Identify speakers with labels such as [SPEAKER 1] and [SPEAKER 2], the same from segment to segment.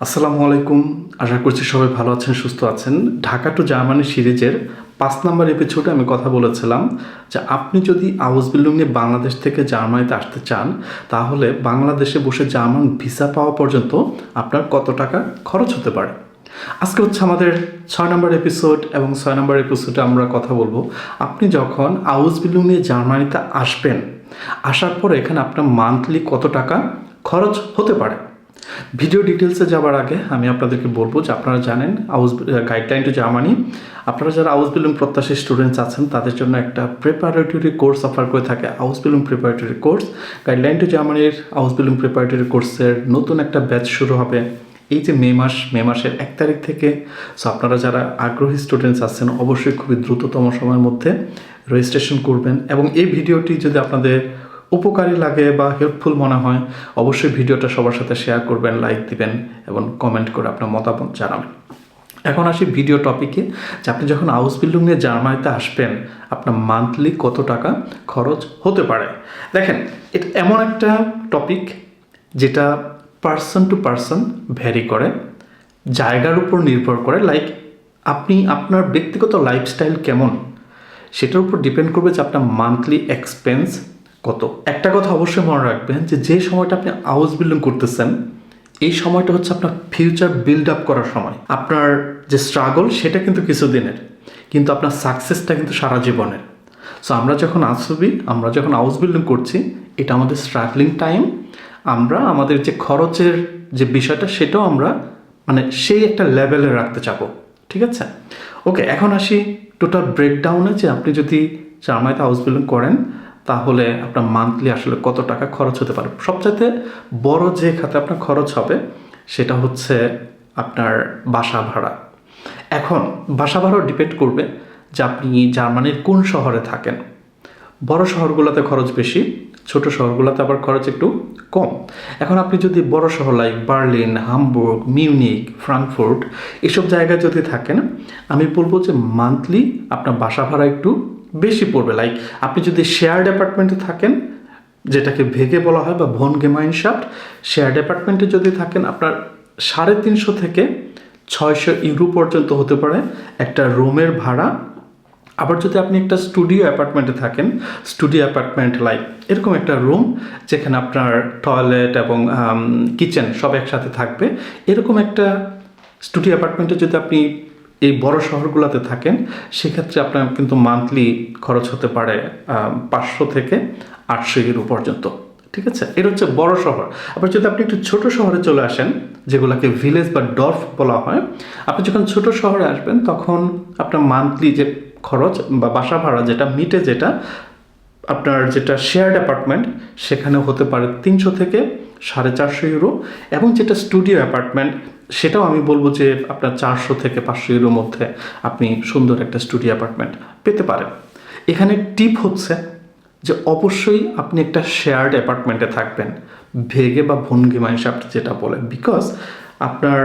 [SPEAKER 1] আসসালামু আলাইকুম। আশা করছি সবাই ভালো আছেন, সুস্থ আছেন। ঢাকা টু জার্মানি সিরিজের পাঁচ নম্বর এপিসোডে আমি কথা বলেছিলাম যে আপনি যদি আউস বিল্ডিং নিয়ে বাংলাদেশ থেকে জার্মানিতে আসতে চান, তাহলে বাংলাদেশে বসে জার্মান ভিসা পাওয়া পর্যন্ত আপনার কত টাকা খরচ হতে পারে? আজকে হচ্ছে আমাদের ছয় নম্বর এপিসোড এবং ছয় নম্বর এপিসোডে আমরা কথা বলব, আপনি যখন আউস বিল্ডিং নিয়ে জার্মানিতে আসবেন, আসার পর এখানে আপনার মান্থলি কত টাকা খরচ হতে পারে? ভিডিও ডিটেলসে যাওয়ার আগে আমি আপনাদেরকে বলব যে আপনারা জানেন আউস গাইডলাইন টু জার্মানি আপনারা যারা আউস বিলুম প্রত্যাশী স্টুডেন্টস আছেন, তাদের জন্য একটা প্রিপারেটরি কোর্স অফার করে থাকে আউস বিলুম প্রিপারেটরি কোর্স গাইডলাইন টু জার্মানির আউস বিলুম প্রিপারেটরি কোর্সের নতুন একটা ব্যাচ শুরু হবে এই যে মে মাস, মে মাসের এক তারিখ থেকে। সো আপনারা যারা আগ্রহী স্টুডেন্টস আছেন, অবশ্যই খুবই দ্রুততম সময়ের মধ্যে রেজিস্ট্রেশন করবেন। এবং এই ভিডিওটি যদি আপনাদের উপকারী লাগে বা হেল্পফুল মনে হয়, অবশ্যই ভিডিওটা সবার সাথে শেয়ার করবেন লাইক দিবেন এবং কমেন্ট করে আপনার মতামত জানাবেন। এখন আসি ভিডিও টপিকে যে আপনি যখন হাউস বিল্ডিং নিয়ে জার্মানিতে আসবেন, আপনার মান্থলি কত টাকা খরচ হতে পারে? দেখেন, এটা এমন একটা টপিক যেটা পার্সন টু পার্সন ভ্যারি করে, জায়গার উপর নির্ভর করে লাইক আপনি আপনার ব্যক্তিগত লাইফস্টাইল কেমন, সেটার উপর ডিপেন্ড করবে যে আপনার মান্থলি এক্সপেন্স কত? একটা কথা অবশ্যই মনে রাখবেন যে যে সময়টা আপনি হাউস বিল্ডিং করতেছেন, এই সময়টা হচ্ছে আপনার ফিউচার বিল্ড আপ করার সময়। আপনার যে স্ট্রাগল সেটা কিন্তু কিছুদিনের। কিন্তু আপনার সাকসেসটা কিন্তু সারা জীবনের। সো আমরা যখন আসবি আমরা যখন হাউস বিল্ডিং করছি, এটা আমাদের স্ট্রাগলিং টাইম আমরা আমাদের যে খরচের যে বিষয়টা, সেটাও আমরা মানে সেই একটা লেভেলে রাখতে চাবো। ঠিক আছে? ওকে এখন আসি টোটাল ব্রেকডাউনে যে আপনি যদি জার্মানিতে হাউস বিল্ডিং করেন তাহলে আপনার মান্থলি আসলে কত টাকা খরচ হতে পারে? সবচাইতে বড় যে খাতে আপনার খরচ হবে, সেটা হচ্ছে আপনার বাসা ভাড়া। এখন বাসা ভাড়াও ডিপেন্ড করবে যে আপনি জার্মানির কোন শহরে থাকেন। বড় শহরগুলোতে খরচ বেশি, ছোট শহরগুলোতে আবার খরচ একটু কম। এখন আপনি যদি বড় শহর like Berlin, Hamburg, Munich, Frankfurt, এসব জায়গায় যদি থাকেন, আমি বলব যে মান্থলি আপনার বাসা ভাড়া একটু বেশি পড়বে। লাইক আপনি যদি শেয়ার্ড অ্যাপার্টমেন্টে থাকেন, যেটাকে ভেগে বলা হয় বা ভন গেমাইনশাফট শেয়ার্ড অ্যাপার্টমেন্টে যদি থাকেন, আপনার সাড়ে তিনশো থেকে ছয়শো ইউরো পর্যন্ত হতে পারে একটা রুমের ভাড়া। আবার যদি আপনি একটা স্টুডিও অ্যাপার্টমেন্টে থাকেন স্টুডিও অ্যাপার্টমেন্ট লাইক এরকম একটা রুম যেখানে আপনার টয়লেট এবং কিচেন সব একসাথে থাকবে। এরকম একটা স্টুডিও অ্যাপার্টমেন্টে যদি আপনি এই বড় শহরগুলোতে থাকেন, সেক্ষেত্রে আপনার কিন্তু মান্থলি খরচ হতে পারে পাঁচশো থেকে আটশো ইউরো পর্যন্ত, ঠিক আছে? এটা হচ্ছে বড় শহর। আবার যদি আপনি একটু ছোট শহরে চলে আসেন, যেগুলোকে ভিলেজ বা ডর্ফ বলা হয়, আপনি যখন ছোট শহরে আসবেন, তখন আপনার মান্থলি যে খরচ বা বাসা ভাড়া যেটা, মিটে যেটা, আপনার যেটা শেয়ার্ড অ্যাপার্টমেন্ট সেখানে হতে পারে তিনশো থেকে সাড়ে চারশো ইউরো এবং যেটা স্টুডিও অ্যাপার্টমেন্ট সেটাও আমি বলব যে আপনার চারশো থেকে পাঁচশো ইউরোর মধ্যে আপনি সুন্দর একটা স্টুডিও অ্যাপার্টমেন্ট পেতে পারেন। এখানে টিপ হচ্ছে যে অবশ্যই আপনি একটা শেয়ার্ড অ্যাপার্টমেন্টে থাকবেন, ভেগে বা ভঙ্গি মাইনশাফট যেটা বলে। বিকজ আপনার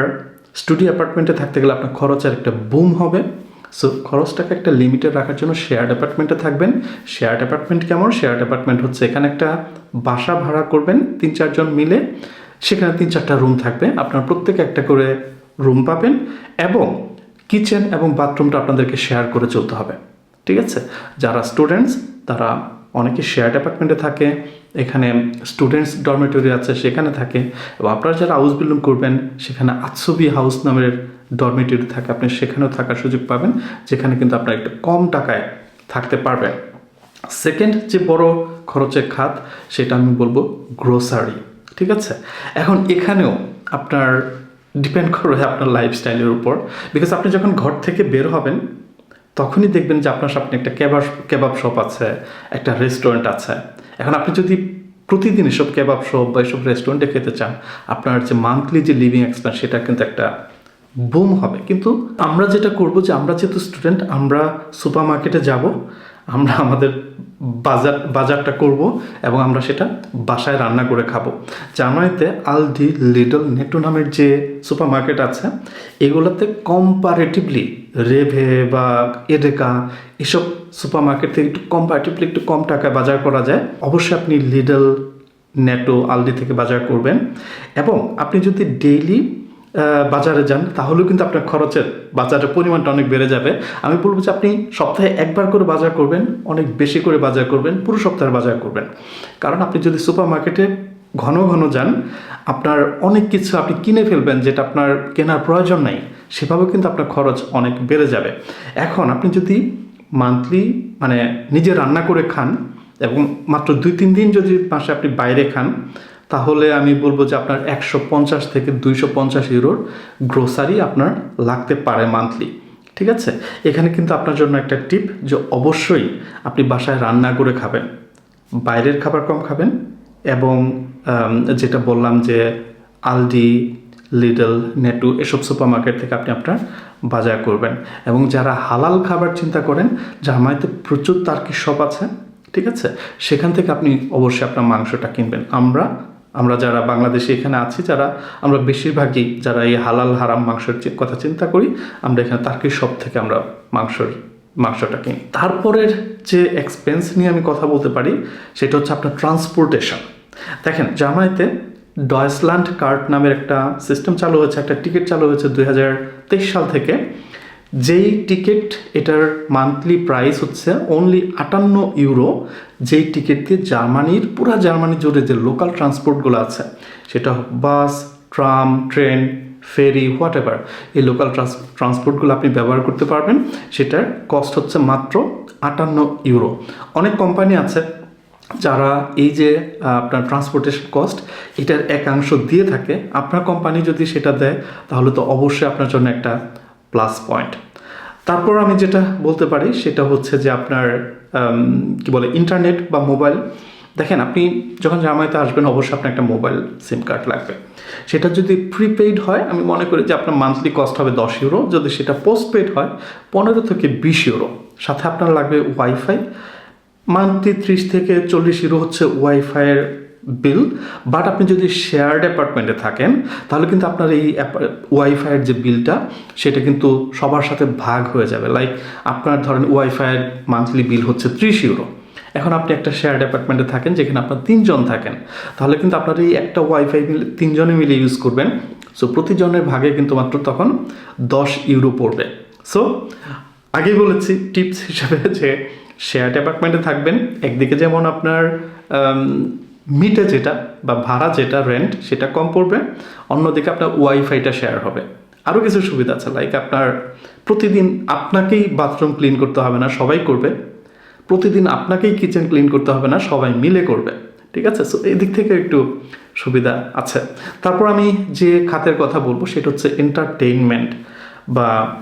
[SPEAKER 1] স্টুডিও অ্যাপার্টমেন্টে থাকতে গেলে আপনার খরচের একটা বুম হবে সো খরচটাকে একটা লিমিটেড রাখার জন্য শেয়ার্ড অ্যাপার্টমেন্টে থাকবেন। শেয়ার্ড অ্যাপার্টমেন্ট কেমন? শেয়ার্ড অ্যাপার্টমেন্ট হচ্ছে এখানে একটা বাসা ভাড়া করবেন তিন চারজন মিলে। সেখানে তিন চারটা রুম থাকবে। আপনার প্রত্যেকে একটা করে রুম পাবেন এবং কিচেন এবং বাথরুমটা আপনাদেরকে শেয়ার করে চলতে হবে। ঠিক আছে? যারা স্টুডেন্টস তারা অনেকে শেয়ার্ড অ্যাপার্টমেন্টে থাকে, এখানে স্টুডেন্টস ডরমেটরি আছে, সেখানে থাকে। এবং আপনারা যারা হাউস বিল্ডিং করবেন, সেখানে আতসবি হাউস নামের ডরমেটরি থাকে, আপনি সেখানেও থাকার সুযোগ পাবেন, যেখানে কিন্তু আপনার একটু কম টাকায় থাকতে পারবেন। সেকেন্ড যে বড় খরচের খাত, সেটা আমি বলব গ্রোসারি ঠিক আছে? এখন এখানেও আপনার ডিপেন্ড করবে আপনার লাইফস্টাইলের উপর বিকজ আপনি যখন ঘর থেকে বের হবেন, তখনই দেখবেন যে আপনার সামনে একটা কেবাব কেবাব শপ আছে, একটা রেস্টুরেন্ট আছে। এখন আপনি যদি প্রতিদিন এসব কেবাব শপ বা এসব রেস্টুরেন্টে খেতে চান, আপনার যে মান্থলি যে লিভিং এক্সপেন্স সেটা কিন্তু একটা বুম হবে। কিন্তু আমরা যেটা করব যে আমরা যেহেতু স্টুডেন্ট আমরা সুপার মার্কেটে যাব, আমরা আমাদের বাজার, বাজারটা করব এবং আমরা সেটা বাসায় রান্না করে খাব। জার্মানিতে আলডি লিডল নেটো নামের যে সুপার মার্কেট আছে, এগুলোতে কম্পারেটিভলি রেভে বা এডেকা এসব সুপার মার্কেট থেকে একটু কম্পারেটিভলি একটু কম টাকায় বাজার করা যায়। অবশ্যই আপনি লিডল নেটো আলডি থেকে বাজার করবেন। এবং আপনি যদি ডেইলি বাজারে যান, তাহলেও কিন্তু আপনার খরচের বাজারের পরিমাণটা অনেক বেড়ে যাবে। আমি বলব যে আপনি সপ্তাহে একবার করে বাজার করবেন, অনেক বেশি করে বাজার করবেন, পুরো সপ্তাহের বাজার করবেন। কারণ আপনি যদি সুপার মার্কেটে ঘন ঘন যান, আপনার অনেক কিছু আপনি কিনে ফেলবেন যেটা আপনার কেনার প্রয়োজন নাই, সেভাবেও কিন্তু আপনার খরচ অনেক বেড়ে যাবে। এখন আপনি যদি মান্থলি মানে নিজে রান্না করে খান এবং মাত্র দুই তিন দিন যদি মাসে আপনি বাইরে খান তাহলে আমি বলব যে আপনার একশো পঞ্চাশ থেকে দুইশো পঞ্চাশ ইউরোর গ্রোসারি আপনার লাগতে পারে মান্থলি ঠিক আছে? এখানে কিন্তু আপনার জন্য একটা টিপ যে অবশ্যই আপনি বাসায় রান্না করে খাবেন, বাইরের খাবার কম খাবেন এবং যেটা বললাম যে আলডি লিডল নেটু এসব সুপার মার্কেট থেকে আপনি আপনার বাজার করবেন এবং যারা হালাল খাবার চিন্তা করেন, জামাইতে প্রচুর তার্কি শপ আছে, ঠিক আছে? সেখান থেকে আপনি অবশ্যই আপনার মাংসটা কিনবেন। আমরা আমরা যারা বাংলাদেশে এখানে আছি, যারা আমরা বেশিরভাগই যারা এই হালাল হারাম মাংসের কথা চিন্তা করি, আমরা এখানে তার্কি সব থেকে আমরা মাংসর, মাংসটা কিনি। তারপরের যে এক্সপেন্স নিয়ে আমি কথা বলতে পারি, সেটা হচ্ছে আপনার ট্রান্সপোর্টেশন দেখেন জার্মানিতে ডয়েসল্যান্ড কার্ড নামের একটা সিস্টেম চালু হয়েছে, একটা টিকিট চালু হয়েছে দু হাজার তেইশ সাল থেকে। যেই টিকিট এটার মান্থলি প্রাইস হচ্ছে অনলি আটান্ন ইউরো যেই টিকিট দিয়ে জার্মানির, পুরা জার্মানি জুড়ে যে লোকাল ট্রান্সপোর্টগুলো আছে, সেটা bus tram train ferry whatever এই লোকাল ট্রান্সপোর্টগুলো আপনি ব্যবহার করতে পারবেন, সেটার কস্ট হচ্ছে মাত্র আটান্ন ইউরো অনেক কোম্পানি আছে যারা এই যে আপনার ট্রান্সপোর্টেশন কস্ট এটার একাংশ দিয়ে থাকে। আপনার কোম্পানি যদি সেটা দেয়, তাহলে তো অবশ্যই আপনার জন্য একটা প্লাস পয়েন্ট তারপর আমি যেটা বলতে পারি সেটা হচ্ছে যে আপনার কি বলে ইন্টারনেট বা মোবাইল দেখেন আপনি যখন জামাইতে আসবেন অবশ্যই আপনার একটা মোবাইল সিম কার্ড লাগবে। সেটা যদি প্রিপেইড হয়, আমি মনে করি যে আপনার মান্থলি কস্ট হবে দশ ইউরো যদি সেটা পোস্টপেড হয়, পনেরো থেকে বিশ ইউরো সাথে আপনার লাগবে ওয়াইফাই মান্থলি ত্রিশ থেকে চল্লিশ ইউরো হচ্ছে ওয়াইফাইয়ের বিল বাট আপনি যদি শেয়ার্ড অ্যাপার্টমেন্টে থাকেন, তাহলে কিন্তু আপনার এই ওয়াইফাইয়ের যে বিলটা সেটা কিন্তু সবার সাথে ভাগ হয়ে যাবে। লাইক আপনার ধরেন ওয়াইফাইয়ের মান্থলি বিল হচ্ছে ত্রিশ ইউরো এখন আপনি একটা শেয়ার্ড অ্যাপার্টমেন্টে থাকেন, যেখানে আপনার তিনজন থাকেন, তাহলে কিন্তু আপনার এই একটা ওয়াইফাই মিলে তিনজনে মিলে ইউজ করবেন। সো প্রতিজনের ভাগে কিন্তু মাত্র তখন দশ ইউরো পড়বে। সো আগেই বলেছি টিপস হিসাবে যে শেয়ার অ্যাপার্টমেন্টে থাকবেন। একদিকে যেমন আপনার মিটে যেটা বা ভাড়া যেটা রেন্ট সেটা কম পড়বে। অন্যদিকে আপনার ওয়াইফাইটা শেয়ার হবে। আরও কিছু সুবিধা আছে লাইক আপনার প্রতিদিন আপনাকেই বাথরুম ক্লিন করতে হবে না, সবাই করবে। প্রতিদিন আপনাকেই কিচেন ক্লিন করতে হবে না, সবাই মিলে করবে। ঠিক আছে? সো এদিক থেকে একটু সুবিধা আছে। তারপর আমি যে খাতের কথা বলব, সেটা হচ্ছে এন্টারটেইনমেন্ট বা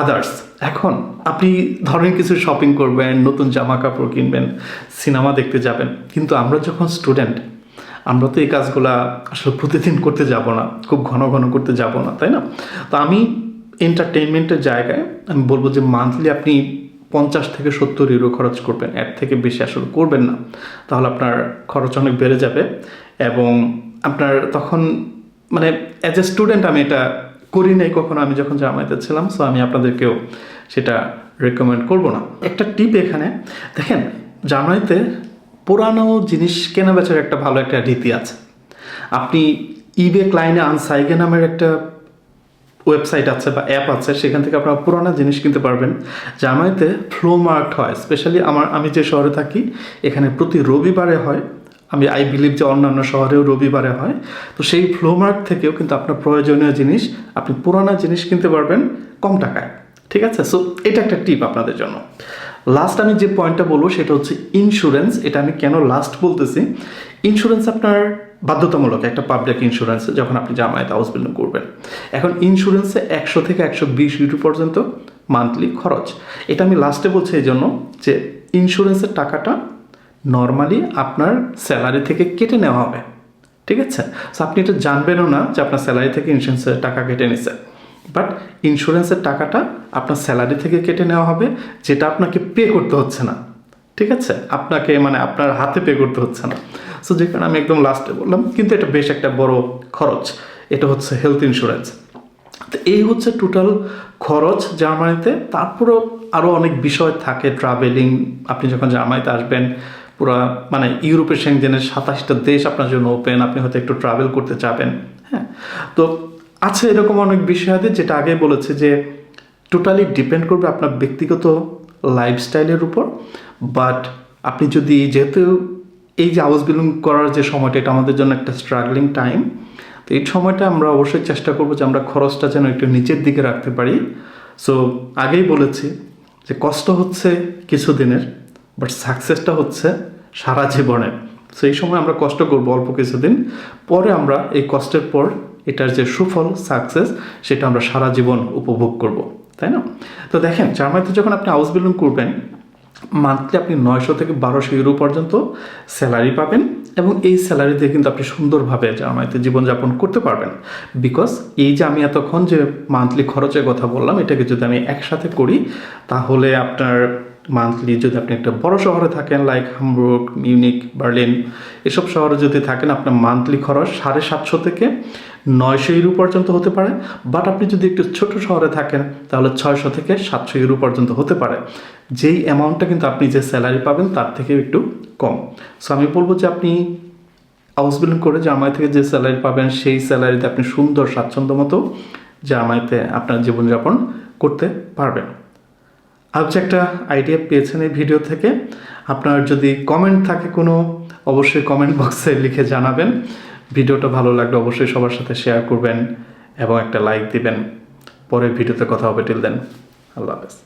[SPEAKER 1] আদার্স এখন আপনি ধরেন কিছু শপিং করবেন, নতুন জামা কাপড় কিনবেন সিনেমা দেখতে যাবেন। কিন্তু আমরা যখন স্টুডেন্ট আমরা তো এই কাজগুলা আসলে প্রতিদিন করতে যাব না, খুব ঘন ঘন করতে যাব না, তাই না? তো আমি এন্টারটেইনমেন্টের জায়গায় আমি বলব যে মান্থলি আপনি পঞ্চাশ থেকে সত্তর ইউরো খরচ করবেন। এর থেকে বেশি আসলে করবেন না। তাহলে আপনার খরচ অনেক বেড়ে যাবে এবং আপনার তখন মানে অ্যাজ এ স্টুডেন্ট আমি এটা করি নাই কখনো, আমি যখন জামাইতে ছিলাম সো আমি আপনাদেরকেও সেটা রেকমেন্ড করব না। একটা টিপ এখানে, দেখেন জামাইতে পুরানো জিনিস কেনা বেচার একটা ভালো একটা রীতি আছে। আপনি ইবে ক্লাইনে আনসাইগে নামের একটা ওয়েবসাইট আছে বা অ্যাপ আছে, সেখান থেকে আপনারা পুরোনো জিনিস কিনতে পারবেন। জামাইতে ফ্লো মার্ট হয় স্পেশালি আমার, আমি যে শহরে থাকি, এখানে প্রতি রবিবারে হয় আমি আই বিলিভ যে অন্যান্য শহরেও রবিবারে হয়। তো সেই ফ্লো মার্ট থেকেও কিন্তু আপনার প্রয়োজনীয় জিনিস, আপনি পুরোনো জিনিস কিনতে পারবেন কম টাকায়। ঠিক আছে? সো এটা একটা টিপ আপনাদের জন্য। লাস্ট আমি যে পয়েন্টটা বলব, সেটা হচ্ছে ইন্স্যুরেন্স এটা আমি কেন লাস্ট বলতেছি? ইন্স্যুরেন্স আপনার বাধ্যতামূলক একটা পাবলিক ইন্স্যুরেন্স যখন আপনি জামায়াত হাউস বিল্ডিং করবেন। এখন ইন্স্যুরেন্সে একশো থেকে একশো বিশ ইউরো পর্যন্ত মান্থলি খরচ। এটা আমি লাস্টে বলছি এই জন্য যে ইন্স্যুরেন্সের টাকাটা নর্মালি আপনার স্যালারি থেকে কেটে নেওয়া হবে। ঠিক আছে? সো আপনি এটা জানবেনও না যে আপনার স্যালারি থেকে ইন্স্যুরেন্সের টাকা কেটে নিছে। বাট ইন্স্যুরেন্সের টাকাটা আপনার স্যালারি থেকে কেটে নেওয়া হবে, যেটা আপনাকে পে করতে হচ্ছে না। ঠিক আছে? আপনাকে মানে আপনার হাতে পে করতে হচ্ছে না। সো যে কারণে আমি একদম লাস্টে বললাম, কিন্তু এটা বেশ একটা বড় খরচ। এটা হচ্ছে হেলথ ইন্স্যুরেন্স তো এই হচ্ছে টোটাল খরচ জার্মানিতে। তারপরেও আরও অনেক বিষয় থাকে ট্রাভেলিং আপনি যখন জার্মানিতে আসবেন পুরা মানে ইউরোপের সেনজেনের সাতাশটা দেশ আপনার জন্য ওপেন আপনি হয়তো একটু ট্রাভেল করতে চাবেন হ্যাঁ? তো আছে এরকম অনেক বিষয় আছে যেটা আগে বলেছে যে টোটালি ডিপেন্ড করবে আপনার ব্যক্তিগত লাইফস্টাইলের উপর বাট আপনি যদি যেহেতু এই যে হাউস বিল্ডিং করার যে সময়টা, এটা আমাদের জন্য একটা স্ট্রাগলিং টাইম তো এই সময়টা আমরা অবশ্যই চেষ্টা করব যে আমরা খরচটা যেন একটু নিচের দিকে রাখতে পারি। সো আগেই বলেছি যে কষ্ট হচ্ছে কিছুদিনের বাট সাকসেসটা হচ্ছে সারা জীবনে। সো এই সময় আমরা কষ্ট করব অল্প কিছুদিন। পরে আমরা এই কষ্টের পর এটার যে সুফল সাকসেস সেটা আমরা সারা জীবন উপভোগ করব। তাই না? তো দেখেন, জার্মানিতে যখন আপনি হাউস বিল্ডিং করবেন মান্থলি আপনি নয়শো থেকে বারোশো ইউরো পর্যন্ত স্যালারি পাবেন এবং এই স্যালারি দিয়ে কিন্তু আপনি সুন্দরভাবে জার্মানিতে জীবনযাপন করতে পারবেন। বিকজ এই যে আমি এতক্ষণ যে মান্থলি খরচের কথা বললাম, এটাকে যদি আমি একসাথে করি, তাহলে আপনার মান্থলি যদি আপনি একটা বড় শহরে থাকেন লাইক হামবুর্গ মিউনিক বার্লিন এসব শহরে যদি থাকেন, আপনার মান্থলি খরচ সাড়ে সাতশো থেকে নয়শো ইউরো পর্যন্ত হতে পারে। বাট আপনি যদি একটু ছোট শহরে থাকেন, তাহলে ছয়শো থেকে সাতশো ইউরো পর্যন্ত হতে পারে। যেই অ্যামাউন্টটা কিন্তু আপনি যে স্যালারি পাবেন, তার থেকে একটু কম। সো আমি বলব যে আপনি হাউস বিল্ডিং করে জামাই থেকে যে স্যালারি পাবেন, সেই স্যালারিতে আপনি সুন্দর স্বাচ্ছন্দ্য মতো জামাইতে আপনার জীবনযাপন করতে পারবেন। যে একটা আইডিয়া পেয়েছেন এই ভিডিও থেকে। আপনার যদি কমেন্ট থাকে কোনো, অবশ্যই কমেন্ট বক্সে লিখে জানাবেন। ভিডিওটা ভালো লাগলে অবশ্যই সবার সাথে শেয়ার করবেন এবং একটা লাইক দিবেন। পরের ভিডিওতে কথা হবে। টিল দেন আল্লাহ হাফেজ।